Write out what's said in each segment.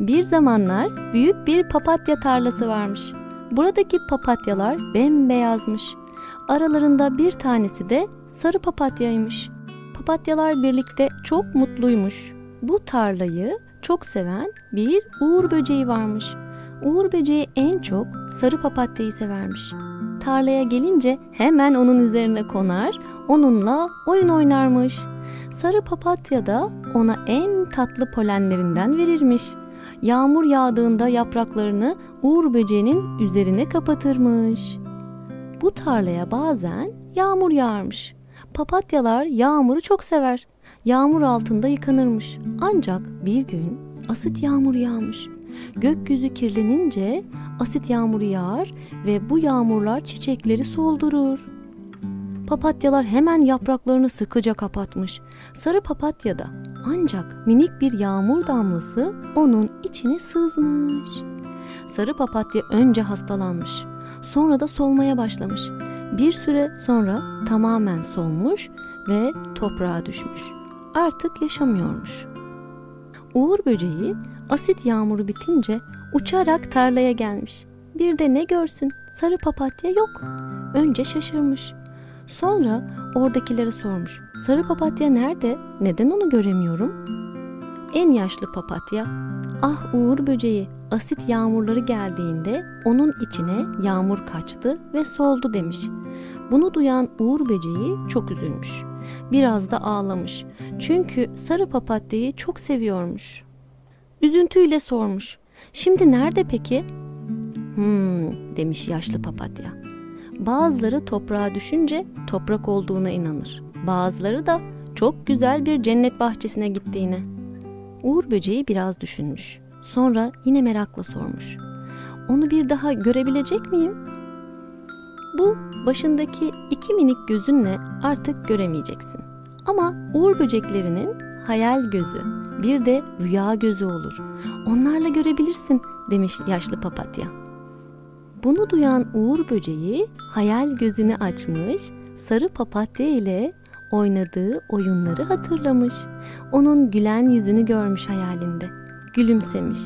Bir zamanlar büyük bir papatya tarlası varmış. Buradaki papatyalar bembeyazmış. Aralarında bir tanesi de sarı papatyaymış. Papatyalar birlikte çok mutluymuş. Bu tarlayı çok seven bir uğur böceği varmış. Uğur böceği en çok sarı papatyayı severmiş. Tarlaya gelince hemen onun üzerine konar, onunla oyun oynarmış. Sarı papatya da ona en tatlı polenlerinden verirmiş. Yağmur yağdığında yapraklarını uğur böceğinin üzerine kapatırmış. Bu tarlaya bazen yağmur yağarmış. Papatyalar yağmuru çok sever. Yağmur altında yıkanırmış. Ancak bir gün asit yağmur yağmış. Gökyüzü kirlenince asit yağmuru yağar ve bu yağmurlar çiçekleri soldurur. Papatyalar hemen yapraklarını sıkıca kapatmış. Sarı papatya da ancak minik bir yağmur damlası onun içine sızmış. Sarı papatya önce hastalanmış. Sonra da solmaya başlamış. Bir süre sonra tamamen solmuş ve toprağa düşmüş. Artık yaşamıyormuş. Uğur böceği asit yağmuru bitince uçarak tarlaya gelmiş. Bir de ne görsün sarı papatya yok. Önce şaşırmış. Sonra oradakilere sormuş. Sarı papatya nerede? Neden onu göremiyorum? En yaşlı papatya, ah Uğur böceği asit yağmurları geldiğinde onun içine yağmur kaçtı ve soldu demiş. Bunu duyan Uğur böceği çok üzülmüş. Biraz da ağlamış. Çünkü sarı papatyayı çok seviyormuş. Üzüntüyle sormuş. Şimdi nerede peki? Hmm demiş yaşlı papatya. Bazıları toprağa düşünce toprak olduğuna inanır. Bazıları da çok güzel bir cennet bahçesine gittiğine. Uğur böceği biraz düşünmüş. Sonra yine merakla sormuş. Onu bir daha görebilecek miyim? Bu başındaki iki minik gözünle artık göremeyeceksin. Ama uğur böceklerinin hayal gözü, bir de rüya gözü olur. Onlarla görebilirsin demiş yaşlı papatya. Bunu duyan uğur böceği hayal gözünü açmış, sarı papatya ile oynadığı oyunları hatırlamış. Onun gülen yüzünü görmüş hayalinde. Gülümsemiş.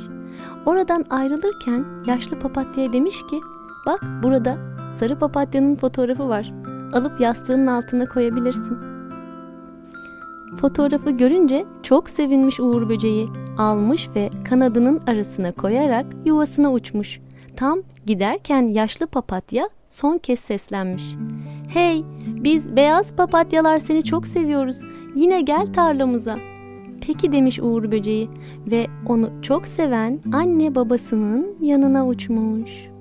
Oradan ayrılırken yaşlı papatyaya demiş ki, bak burada sarı papatyanın fotoğrafı var. Alıp yastığının altına koyabilirsin. Fotoğrafı görünce çok sevinmiş Uğur böceği. Almış ve kanadının arasına koyarak yuvasına uçmuş. Tam giderken yaşlı papatya son kez seslenmiş. Hey, biz beyaz papatyalar seni çok seviyoruz. Yine gel tarlamıza. Peki demiş Uğur böceği ve onu çok seven anne babasının yanına uçmuş.